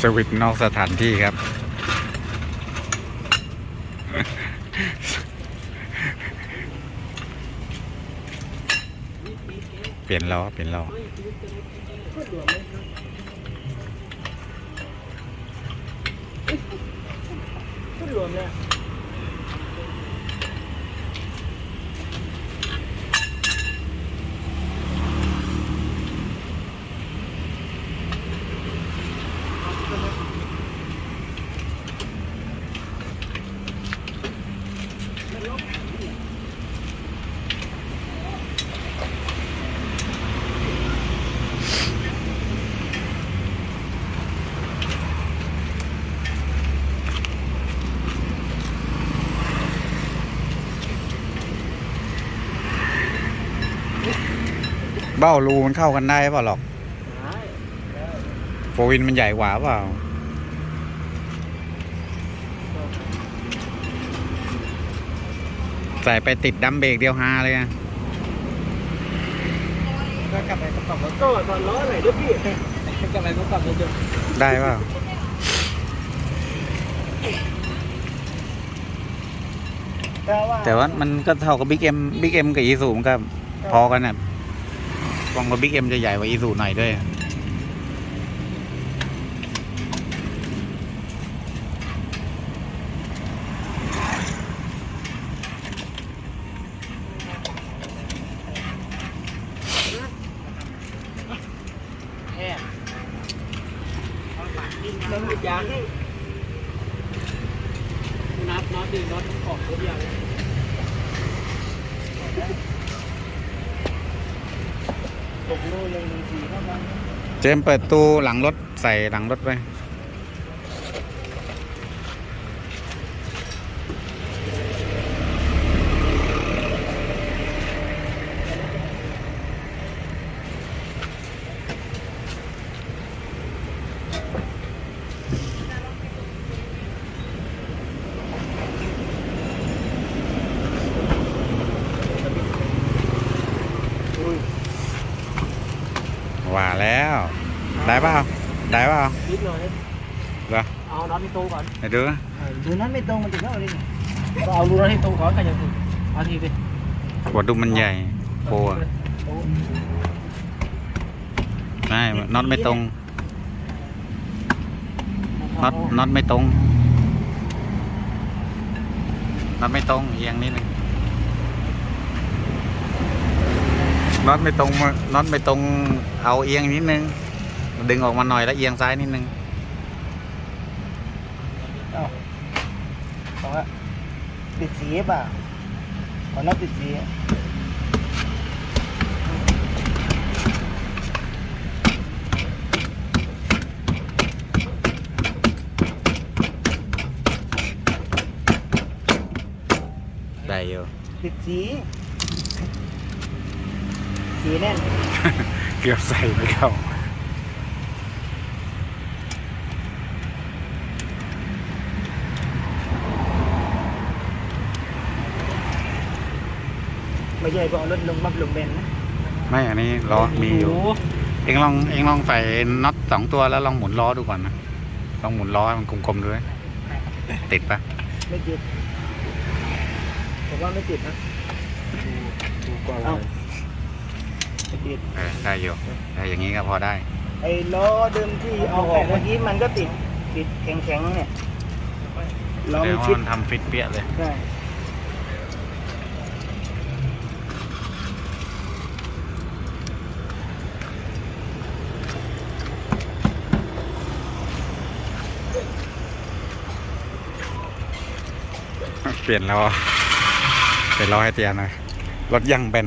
สวิตนอกสถานที่ครับ เปลี่ยนล้อเปลี่ยนล้อก็ด่วนเลยครับก็ด่วนเลย เบ้ารูมันเข้ากันได้เปล่าหรอกโฟวินมันใหญ่กว่าเปล่าใส่ไปติดดัมเบรกเดียวฮาเลยอะก็กลับไปประกอบรถก็ตอนล้อไหนด้วยพี่กลับไปประกอบรถยนต์ได้เปล่าแต่ว่ามันก็เท่ากับบิ๊กเอ็มบิ๊กเอ็มกับอีซูมก็พอกันน่ะ กล้องบิ๊กเอ็มจะใหญ่กว่าอีซูหน่อยด้วยแอบมันหยุดยางให้นับน็อตดีน็อตออกครบยังตกนู่น เจมส์เปิดตู้หลังรถใส่หลังรถไป ว่าแล้ว ได้เปล่าได้เปล่านิดหน่อยเหรอเอาน็อตที่ตู้ก่อนไหนดูนะดูน็อตไม่ตรงมันจะเข้าเลยก็เอาดูน็อตที่ตู้ก่อนกันอย่างอื่นเอาทีดิหัวดุมมันใหญ่โปรอะใช่น็อตไม่ตรงน็อตน็อตไม่ตรงน็อตไม่ตรงเอียงนิดนึง น็อตไม่ตรงมาน็อตไม่ตรงเอาเอียงนิดนึง ดึงออกมาหน่อยแล้วเอียงซ้ายนิดนึงของอะติดสีป่ะของน็อตติดสีได้อยู่ติดสี สีแน่น เกือบใส่ไม่เข้าไม่ใช่พอเอารถลงมับลงเบนนะไม่อันนี้ล้อมีอยู่เองลองเองลองใส่น็อตสองตัวแล้วลองหมุนล้อดูก่อนนะลองหมุนล้อให้มันกลมๆดูไหมติดปะไม่ติดผมว่าไม่ติดนะเอ้าไม่ ติดเออได้อยู่ได้อย่างนี้ก็พอได้ ไอ้ล้อเดิมที่เอาออกเมื่อกี้มันก็ติดติดแข็งๆเนี่ยล้อแสดมังนว่าชิดมันทำฟิตเปี้ยเลยใช่เปลี่ยนล้อเปลี่ยนล้อให้เตียหน่อยรถยังเป็น